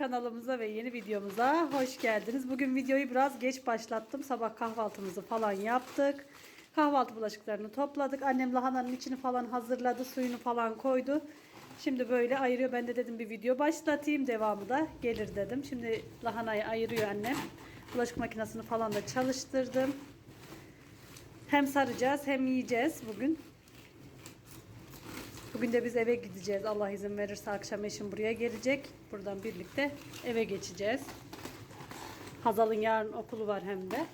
Kanalımıza ve yeni videomuza hoş geldiniz. Bugün videoyu biraz geç başlattım. Sabah kahvaltımızı falan yaptık. Kahvaltı bulaşıklarını topladık. Annem lahananın içini falan hazırladı. Suyunu falan koydu. Şimdi böyle ayırıyor. Ben de dedim bir video başlatayım. Devamı da gelir dedim. Şimdi lahanayı ayırıyor annem. Bulaşık makinesini falan da çalıştırdım. Hem saracağız hem yiyeceğiz bugün. Bugün de biz eve gideceğiz. Allah izin verirse akşam eşim buraya gelecek. Buradan birlikte eve geçeceğiz. Hazal'ın yarın okulu var hem de.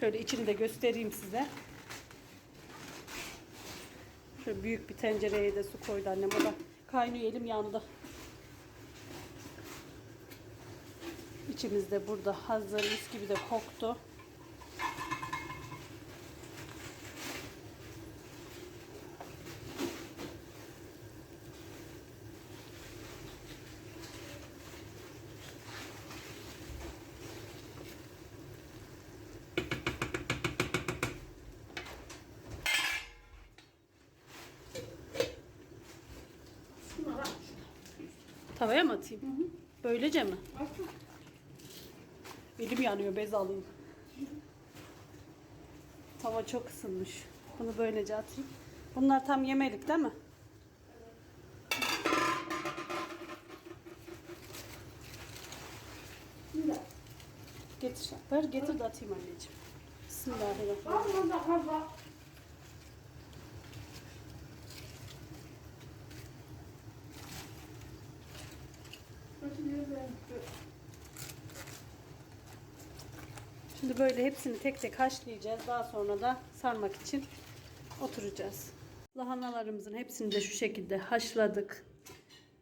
Şöyle içini de göstereyim size. Şöyle büyük bir tencereye de su koydu annem. O da kaynıyor elim yandı. İçimiz de burada hazır. Mis gibi de koktu. Tavaya mı atayım? Böylece mi? Elim yanıyor bez alayım. Tava çok ısınmış. Bunu böylece atayım. Bunlar tam yemelik değil mi? Getir. Ver getir de atayım anneciğim. Bismillahirrahmanirrahim. Şimdi böyle hepsini tek tek haşlayacağız. Daha sonra da sarmak için oturacağız. Lahanalarımızın hepsini de şu şekilde haşladık.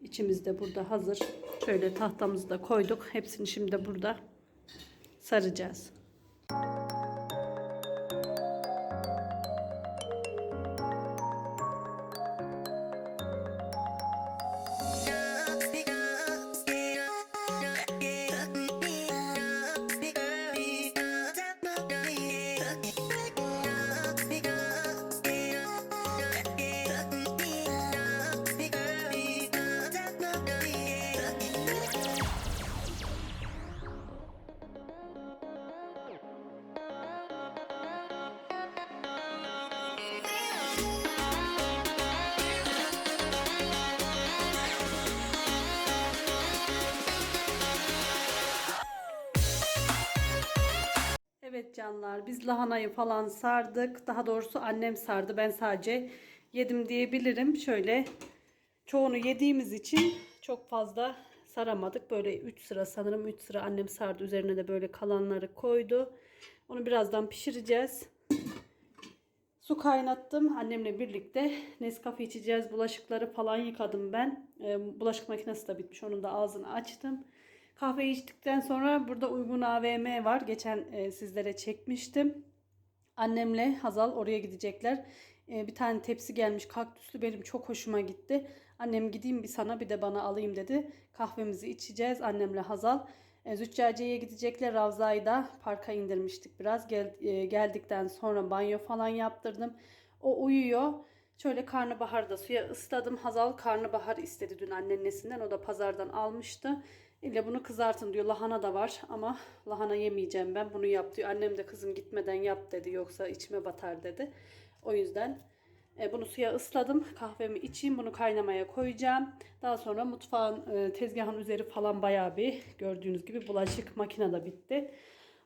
İçimiz de burada hazır. Şöyle tahtamızı da koyduk. Hepsini şimdi burada saracağız. Evet canlar biz lahanayı falan sardık. Daha doğrusu annem sardı. Ben sadece yedim diyebilirim. Şöyle çoğunu yediğimiz için çok fazla saramadık. Böyle 3 sıra sanırım 3 sıra annem sardı. Üzerine de böyle kalanları koydu. Onu birazdan pişireceğiz. Su kaynattım. Annemle birlikte Nescafe içeceğiz. Bulaşıkları falan yıkadım ben. Ee, bulaşık makinesi de bitmiş. Onun da ağzını açtım. Kahve içtikten sonra burada uygun AVM var. Geçen e, sizlere çekmiştim. Annemle Hazal oraya gidecekler. E, bir tane tepsi gelmiş kaktüslü benim çok hoşuma gitti. Annem gideyim bir sana bir de bana alayım dedi. Kahvemizi içeceğiz annemle Hazal. E, Züccaciye'ye gidecekler. Ravza'yı da parka indirmiştik biraz. Gel, e, geldikten sonra banyo falan yaptırdım. O uyuyor. Şöyle karnabaharda suya ısladım. Hazal karnabahar istedi dün annesinden. O da pazardan almıştı. İlle bunu kızartın diyor. Lahana da var ama lahana yemeyeceğim ben. Bunu yap diyor. Annem de kızım gitmeden yap dedi. Yoksa içime batar dedi. O yüzden e, bunu suya ısladım. Kahvemi içeyim. Bunu kaynamaya koyacağım. Daha sonra mutfağın e, tezgahın üzeri falan bayağı bir gördüğünüz gibi bulaşık makinede bitti.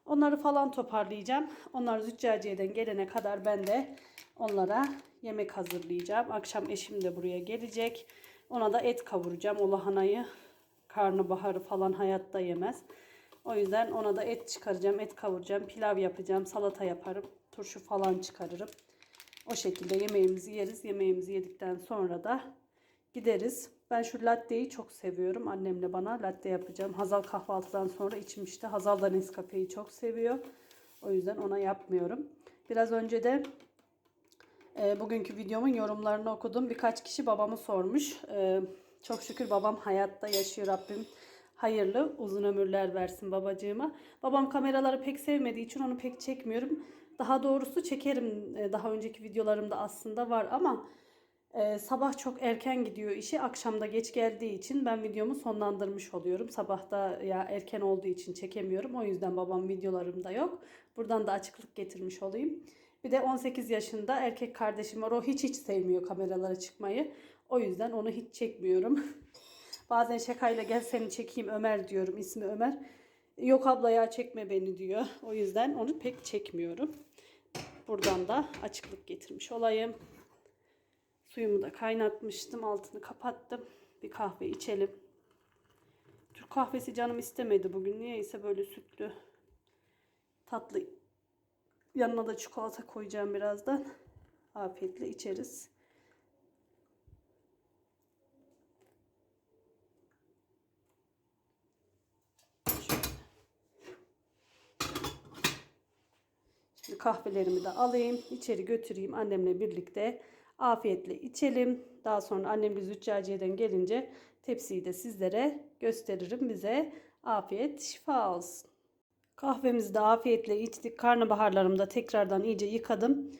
Onları falan toparlayacağım. Onlar züccaciyeden gelene kadar ben de onlara yemek hazırlayacağım. Akşam eşim de buraya gelecek. Ona da et kavuracağım. O lahanayı karnabaharı falan hayatta yemez. O yüzden ona da et çıkaracağım. Et kavuracağım. Pilav yapacağım. Salata yaparım. Turşu falan çıkarırım. O şekilde yemeğimizi yeriz. Yemeğimizi yedikten sonra da gideriz. Ben şu latteyi çok seviyorum. Annemle bana latte yapacağım. Hazal kahvaltıdan sonra içmişti. Hazal da Nescafe'yi çok seviyor. O yüzden ona yapmıyorum. Biraz önce de e, bugünkü videomun yorumlarını okudum. Birkaç kişi babamı sormuş. E, çok şükür babam hayatta yaşıyor Rabbim. Hayırlı uzun ömürler versin babacığıma. Babam kameraları pek sevmediği için onu pek çekmiyorum. Daha doğrusu çekerim e, daha önceki videolarımda aslında var ama e, sabah çok erken gidiyor işi. Akşamda geç geldiği için ben videomu sonlandırmış oluyorum. Sabahta ya erken olduğu için çekemiyorum. O yüzden babam videolarımda yok. Buradan da açıklık getirmiş olayım. Bir de 18 yaşında erkek kardeşim var. O hiç hiç sevmiyor kameralara çıkmayı. O yüzden onu hiç çekmiyorum. Bazen şakayla gel seni çekeyim Ömer diyorum. İsmi Ömer. Yok abla ya çekme beni diyor. O yüzden onu pek çekmiyorum. Buradan da açıklık getirmiş olayım. Suyumu da kaynatmıştım. Altını kapattım. Bir kahve içelim. Türk kahvesi canım istemedi bugün. Niyeyse böyle sütlü tatlı. Yanına da çikolata koyacağım birazdan. Afiyetle içeriz. Kahvelerimi de alayım. içeri götüreyim annemle birlikte. Afiyetle içelim. Daha sonra annem bir züccaciyeden gelince tepsiyi de sizlere gösteririm. Bize afiyet şifa olsun. Kahvemizi de afiyetle içtik. Karnabaharlarımı da tekrardan iyice yıkadım.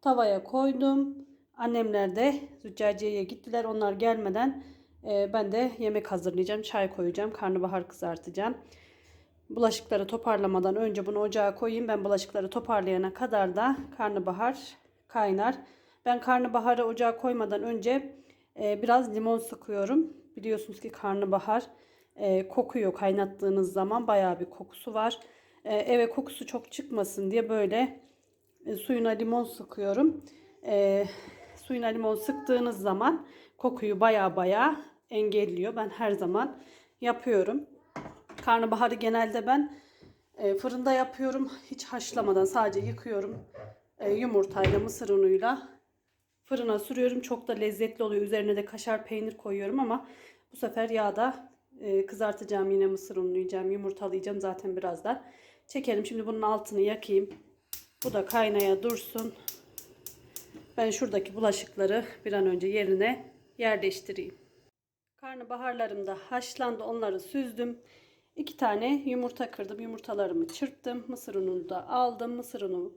Tavaya koydum. Annemler de züccaciyeye gittiler. Onlar gelmeden e, ben de yemek hazırlayacağım. Çay koyacağım. Karnabahar kızartacağım. Bulaşıkları toparlamadan önce bunu ocağa koyayım. Ben bulaşıkları toparlayana kadar da karnabahar kaynar. Ben karnabaharı ocağa koymadan önce e, biraz limon sıkıyorum. Biliyorsunuz ki karnabahar e, kokuyor kaynattığınız zaman. Bayağı bir kokusu var. E, eve kokusu çok çıkmasın diye böyle e, suyuna limon sıkıyorum. E, suyuna limon sıktığınız zaman kokuyu baya baya engelliyor. Ben her zaman yapıyorum. Karnabaharı genelde ben e, fırında yapıyorum. Hiç haşlamadan sadece yıkıyorum. E, yumurtayla, mısır unuyla fırına sürüyorum. Çok da lezzetli oluyor. Üzerine de kaşar peynir koyuyorum ama bu sefer yağda e, kızartacağım. Yine mısır unlayacağım, yumurtalayacağım zaten birazdan. Çekelim. Şimdi bunun altını yakayım. Bu da kaynaya dursun. Ben şuradaki bulaşıkları bir an önce yerine yerleştireyim. Karnabaharlarım da haşlandı. Onları süzdüm. İki tane yumurta kırdım. Yumurtalarımı çırptım. Mısır ununu da aldım. Mısır unu,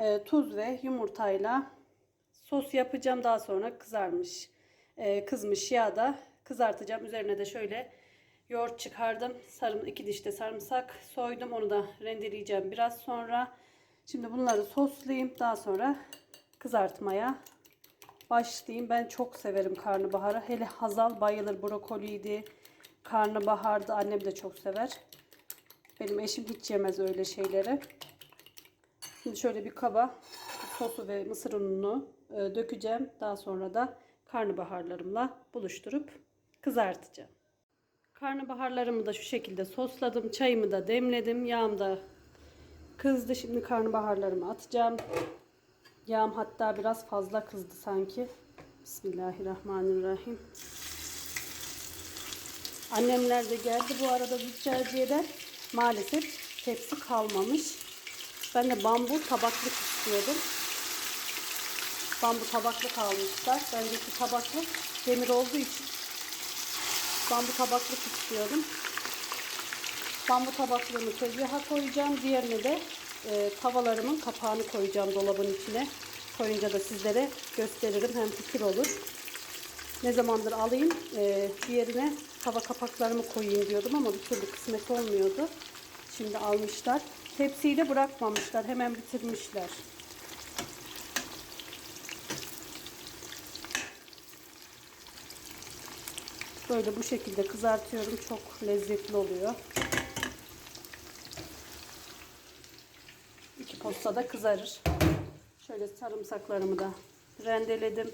e, tuz ve yumurtayla sos yapacağım. Daha sonra kızarmış, e, kızmış yağda kızartacağım. Üzerine de şöyle yoğurt çıkardım. Sarım, iki diş de sarımsak soydum. Onu da rendeleyeceğim biraz sonra. Şimdi bunları soslayayım. Daha sonra kızartmaya başlayayım. Ben çok severim karnabaharı. Hele Hazal bayılır brokoliydi. Karnabaharda annem de çok sever. Benim eşim hiç yemez öyle şeyleri. Şimdi şöyle bir kaba sosu ve mısır ununu e, dökeceğim. Daha sonra da karnabaharlarımla buluşturup kızartacağım. Karnabaharlarımı da şu şekilde sosladım. Çayımı da demledim. Yağım da kızdı. Şimdi karnabaharlarımı atacağım. Yağım hatta biraz fazla kızdı sanki. Bismillahirrahmanirrahim. Annemler de geldi bu arada züccaciyeden. Maalesef tepsi kalmamış. Ben de bambu tabaklık istiyordum. Bambu tabaklık almışlar. Bendeki tabaklık demir olduğu için bambu tabaklık istiyordum. Bambu tabaklığımı tezgaha koyacağım. Diğerine de e, tavalarımın kapağını koyacağım dolabın içine. Koyunca da sizlere gösteririm. Hem fikir olur. Ne zamandır alayım. E, diğerine tava kapaklarımı koyayım diyordum ama bir türlü kısmet olmuyordu. Şimdi almışlar. Tepsiyi de bırakmamışlar. Hemen bitirmişler. Böyle bu şekilde kızartıyorum. Çok lezzetli oluyor. İki postada kızarır. Şöyle sarımsaklarımı da rendeledim.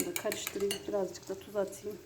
Da karıştırayım. Birazcık da tuz atayım.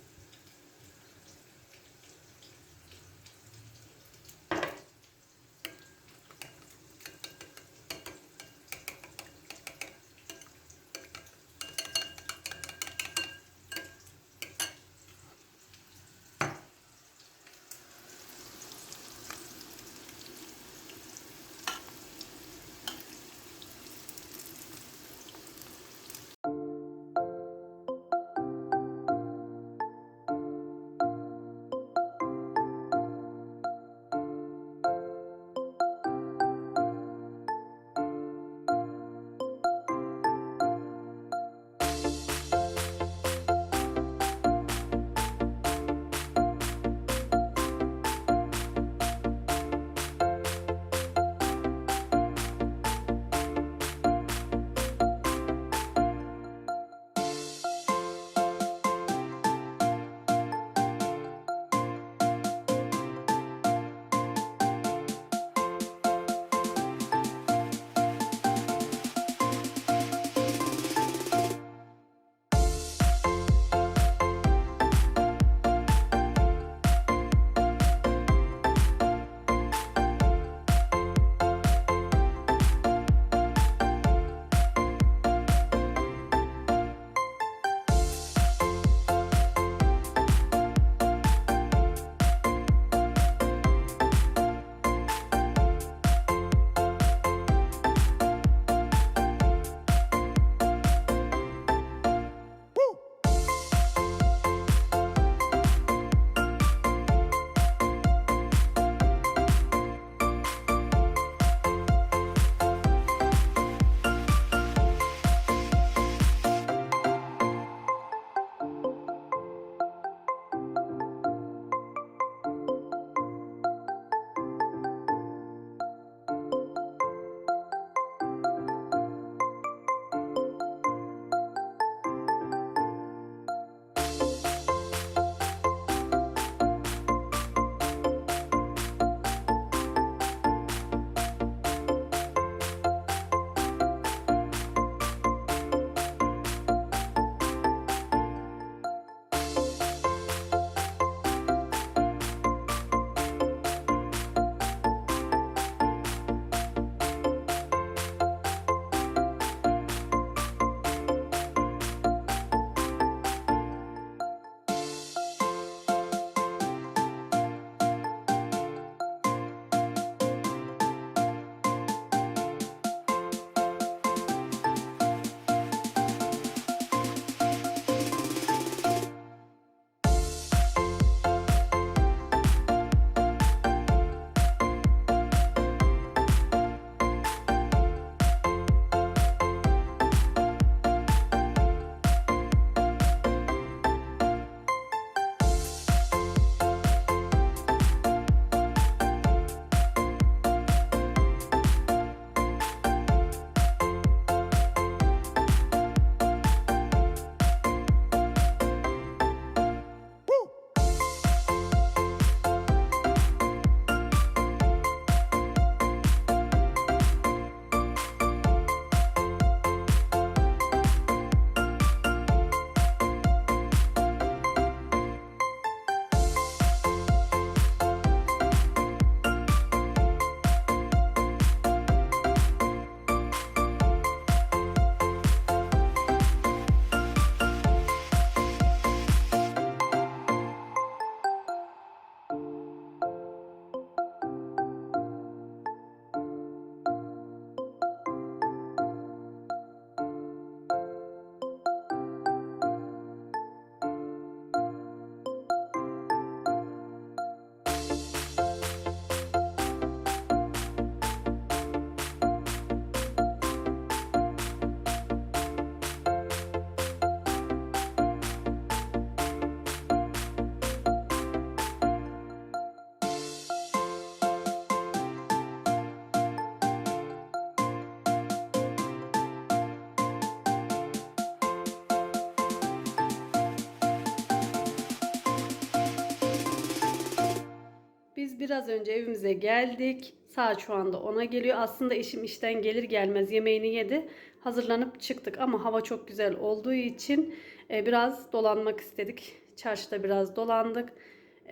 Biraz önce evimize geldik. Saat şu anda 10'a geliyor. Aslında eşim işten gelir gelmez yemeğini yedi. Hazırlanıp çıktık ama hava çok güzel olduğu için e, biraz dolanmak istedik. Çarşıda biraz dolandık.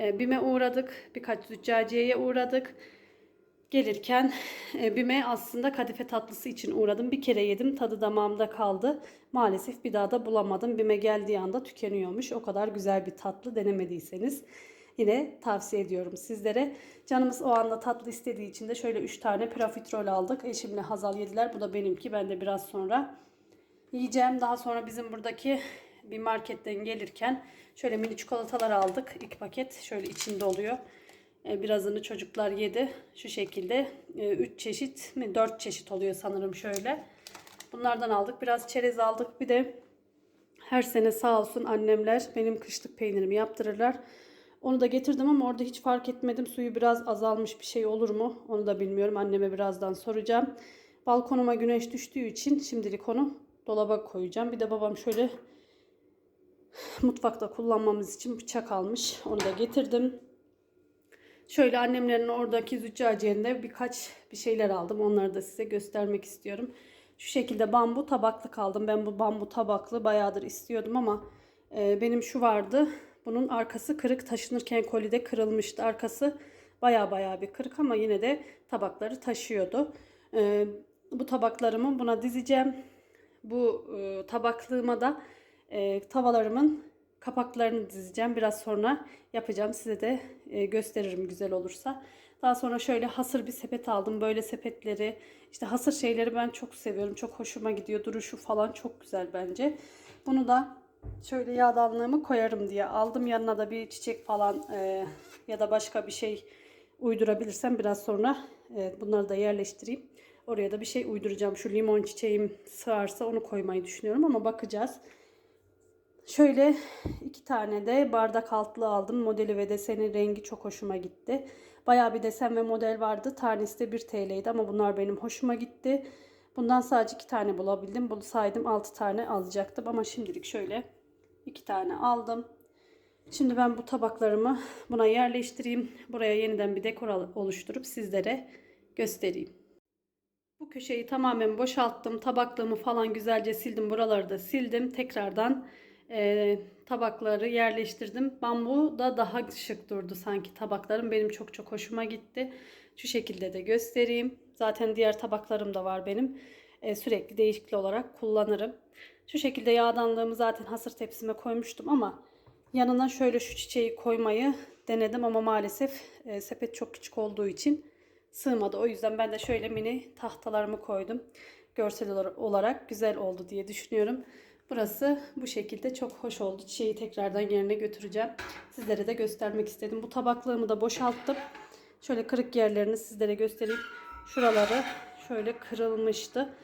E, BİM'e uğradık. Birkaç züccaciyeye uğradık. Gelirken e, BİM'e aslında kadife tatlısı için uğradım. Bir kere yedim tadı damağımda kaldı. Maalesef bir daha da bulamadım. BİM'e geldiği anda tükeniyormuş. O kadar güzel bir tatlı denemediyseniz yine tavsiye ediyorum sizlere. Canımız o anda tatlı istediği için de şöyle 3 tane profiterol aldık. Eşimle Hazal yediler. Bu da benimki. Ben de biraz sonra yiyeceğim. Daha sonra bizim buradaki bir marketten gelirken şöyle mini çikolatalar aldık. İlk paket şöyle içinde oluyor. E, Birazını çocuklar yedi. Şu şekilde 3 çeşit mi 4 çeşit oluyor sanırım şöyle. Bunlardan aldık. Biraz çerez aldık. Bir de her sene sağ olsun annemler benim kışlık peynirimi yaptırırlar. Onu da getirdim ama orada hiç fark etmedim. Suyu biraz azalmış bir şey olur mu? Onu da bilmiyorum. Anneme birazdan soracağım. Balkonuma güneş düştüğü için şimdilik onu dolaba koyacağım. Bir de babam şöyle mutfakta kullanmamız için bıçak almış. Onu da getirdim. Şöyle annemlerin oradaki züccaciyende birkaç bir şeyler aldım. Onları da size göstermek istiyorum. Şu şekilde bambu tabaklık aldım. Ben bu bambu tabaklı bayağıdır istiyordum ama e, benim şu vardı. Bunun arkası kırık taşınırken kolide kırılmıştı. Arkası baya baya bir kırık ama yine de tabakları taşıyordu. E, bu tabaklarımı buna dizeceğim. Bu e, tabaklığıma da e, tavalarımın kapaklarını dizeceğim. Biraz sonra yapacağım. Size de e, gösteririm güzel olursa. Daha sonra şöyle hasır bir sepet aldım. Böyle sepetleri, işte hasır şeyleri ben çok seviyorum. Çok hoşuma gidiyor. Duruşu falan çok güzel bence. Bunu da şöyle yağdanlığımı koyarım diye aldım. Yanına da bir çiçek falan e, ya da başka bir şey uydurabilirsem biraz sonra e, bunları da yerleştireyim. Oraya da bir şey uyduracağım. Şu limon çiçeğim sığarsa onu koymayı düşünüyorum ama bakacağız. Şöyle iki tane de bardak altlı aldım. Modeli ve deseni rengi çok hoşuma gitti. Bayağı bir desen ve model vardı. Tanesi de 1 TL'ydi ama bunlar benim hoşuma gitti. Bundan sadece iki tane bulabildim. Bunu saydım 6 tane alacaktım ama şimdilik şöyle iki tane aldım. Şimdi ben bu tabaklarımı buna yerleştireyim. Buraya yeniden bir dekor oluşturup sizlere göstereyim. Bu köşeyi tamamen boşalttım. Tabaklığımı falan güzelce sildim. Buraları da sildim. Tekrardan e, tabakları yerleştirdim. Bambu da daha şık durdu sanki tabaklarım. Benim çok çok hoşuma gitti. Şu şekilde de göstereyim. Zaten diğer tabaklarım da var benim. E, sürekli değişikli olarak kullanırım. Şu şekilde yağdanlığımı zaten hasır tepsime koymuştum ama yanına şöyle şu çiçeği koymayı denedim ama maalesef e, sepet çok küçük olduğu için sığmadı. O yüzden ben de şöyle mini tahtalarımı koydum. Görsel olarak güzel oldu diye düşünüyorum. Burası bu şekilde çok hoş oldu. Çiçeği tekrardan yerine götüreceğim. Sizlere de göstermek istedim. Bu tabaklığımı da boşalttım. Şöyle kırık yerlerini sizlere göstereyim. Şuraları şöyle kırılmıştı.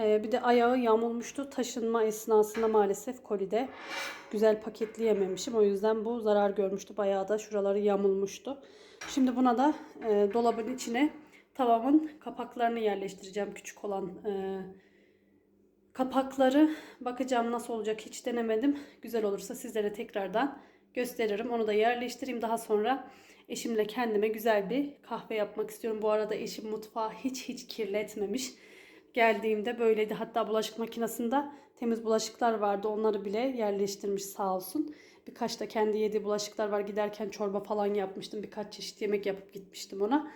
Ee, bir de ayağı yamulmuştu. Taşınma esnasında maalesef kolide güzel paketleyememişim. O yüzden bu zarar görmüştü. Bayağı da şuraları yamulmuştu. Şimdi buna da e, dolabın içine tavamın kapaklarını yerleştireceğim. Küçük olan e, kapakları. Bakacağım nasıl olacak hiç denemedim. Güzel olursa sizlere tekrardan gösteririm. Onu da yerleştireyim. Daha sonra eşimle kendime güzel bir kahve yapmak istiyorum. Bu arada eşim mutfağı hiç hiç kirletmemiş. Geldiğimde böyleydi. Hatta bulaşık makinesinde temiz bulaşıklar vardı. Onları bile yerleştirmiş sağ olsun. Birkaç da kendi yediği bulaşıklar var. Giderken çorba falan yapmıştım. Birkaç çeşit yemek yapıp gitmiştim ona.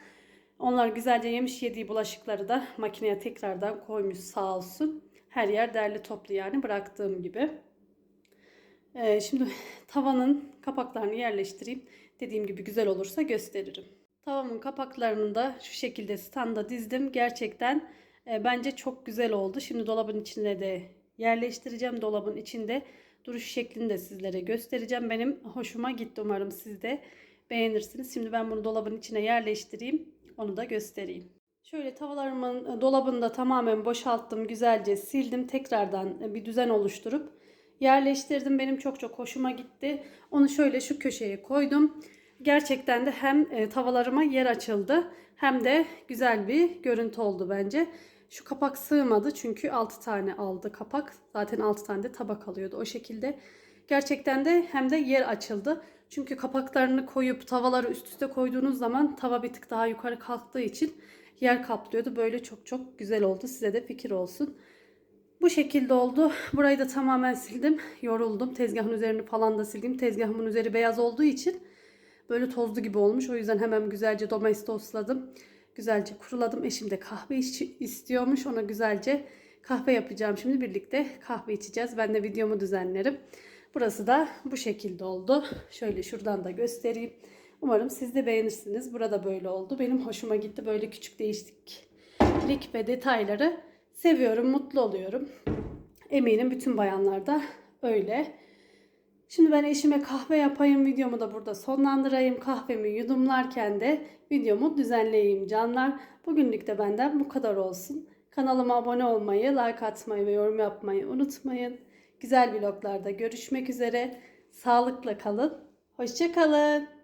Onlar güzelce yemiş yediği bulaşıkları da makineye tekrardan koymuş sağ olsun. Her yer derli toplu yani bıraktığım gibi. Ee, şimdi tavanın kapaklarını yerleştireyim. Dediğim gibi güzel olursa gösteririm. Tavamın kapaklarını da şu şekilde standa dizdim. Gerçekten e, bence çok güzel oldu. Şimdi dolabın içine de yerleştireceğim. Dolabın içinde duruş şeklini de sizlere göstereceğim. Benim hoşuma gitti. Umarım siz de beğenirsiniz. Şimdi ben bunu dolabın içine yerleştireyim. Onu da göstereyim. Şöyle tavalarımın e, dolabını da tamamen boşalttım. Güzelce sildim. Tekrardan e, bir düzen oluşturup yerleştirdim. Benim çok çok hoşuma gitti. Onu şöyle şu köşeye koydum. Gerçekten de hem e, tavalarıma yer açıldı hem de güzel bir görüntü oldu bence. Şu kapak sığmadı çünkü 6 tane aldı kapak. Zaten 6 tane de tabak alıyordu o şekilde. Gerçekten de hem de yer açıldı. Çünkü kapaklarını koyup tavaları üst üste koyduğunuz zaman tava bir tık daha yukarı kalktığı için yer kaplıyordu. Böyle çok çok güzel oldu. Size de fikir olsun. Bu şekilde oldu. Burayı da tamamen sildim. Yoruldum. Tezgahın üzerini falan da sildim. Tezgahımın üzeri beyaz olduğu için böyle tozlu gibi olmuş. O yüzden hemen güzelce domestosladım. Güzelce kuruladım. Eşim de kahve istiyormuş. Ona güzelce kahve yapacağım. Şimdi birlikte kahve içeceğiz. Ben de videomu düzenlerim. Burası da bu şekilde oldu. Şöyle şuradan da göstereyim. Umarım siz de beğenirsiniz. Burada böyle oldu. Benim hoşuma gitti. Böyle küçük değişiklik ve detayları seviyorum, mutlu oluyorum. Eminim bütün bayanlar da öyle. Şimdi ben eşime kahve yapayım, videomu da burada sonlandırayım. Kahvemi yudumlarken de videomu düzenleyeyim canlar. Bugünlük de benden bu kadar olsun. Kanalıma abone olmayı, like atmayı ve yorum yapmayı unutmayın. Güzel vloglarda görüşmek üzere. Sağlıkla kalın. Hoşça kalın.